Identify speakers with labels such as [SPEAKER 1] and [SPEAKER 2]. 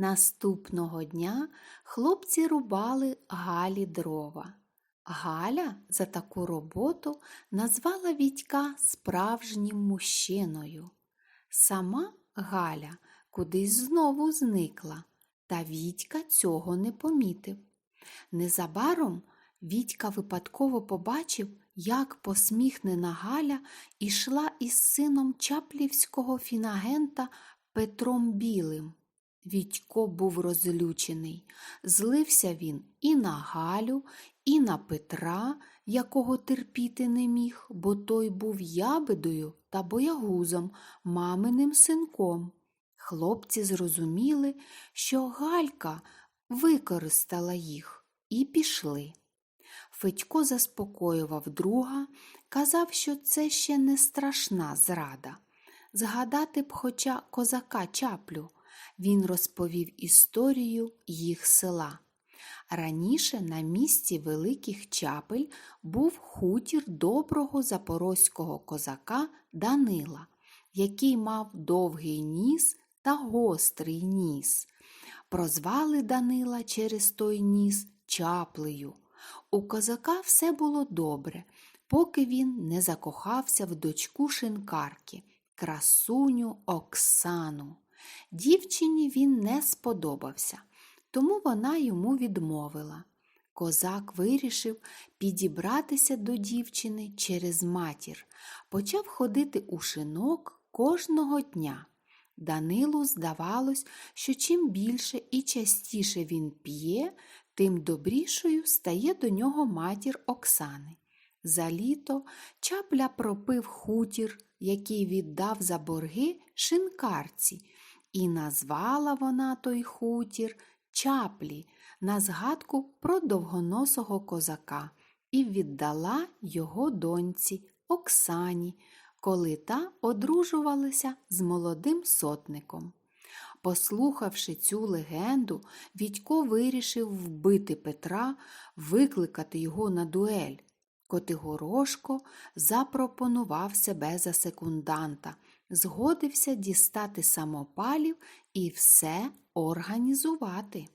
[SPEAKER 1] Наступного дня хлопці рубали Галі дрова. Галя за таку роботу назвала Вітька справжнім мужчиною. Сама Галя кудись знову зникла, та Вітька цього не помітив. Незабаром Вітька випадково побачив, як посміхнена Галя ішла із сином чаплівського фінагента Петром Білим. Вітько був розлючений. Злився він і на Галю, і на Петра, якого терпіти не міг, бо той був ябедою та боягузом, маминим синком. Хлопці зрозуміли, що Галька використала їх і пішли. Федько заспокоював друга, казав, що це ще не страшна зрада. Згадати б хоча козака чаплю. Він розповів історію їх села. Раніше на місці Великих Чапель був хутір доброго запорозького козака Данила, який мав довгий ніс та гострий ніс. Прозвали Данила через той ніс чаплею. У козака все було добре, поки він не закохався в дочку шинкарки, красуню Оксану. Дівчині він не сподобався, тому вона йому відмовила. Козак вирішив підібратися до дівчини через матір, почав ходити у шинок кожного дня. Данилу здавалось, що чим більше і частіше він п'є, тим добрішою стає до нього матір Оксани. За літо чапля пропив хутір, який віддав за борги шинкарці, і назвала вона той хутір чаплі на згадку про довгоносого козака і віддала його доньці Оксані, коли та одружувалася з молодим сотником. Послухавши цю легенду, Відько вирішив вбити Петра, викликати його на дуель. Котигорошко запропонував себе за секунданта, згодився дістати самопалів і все організувати.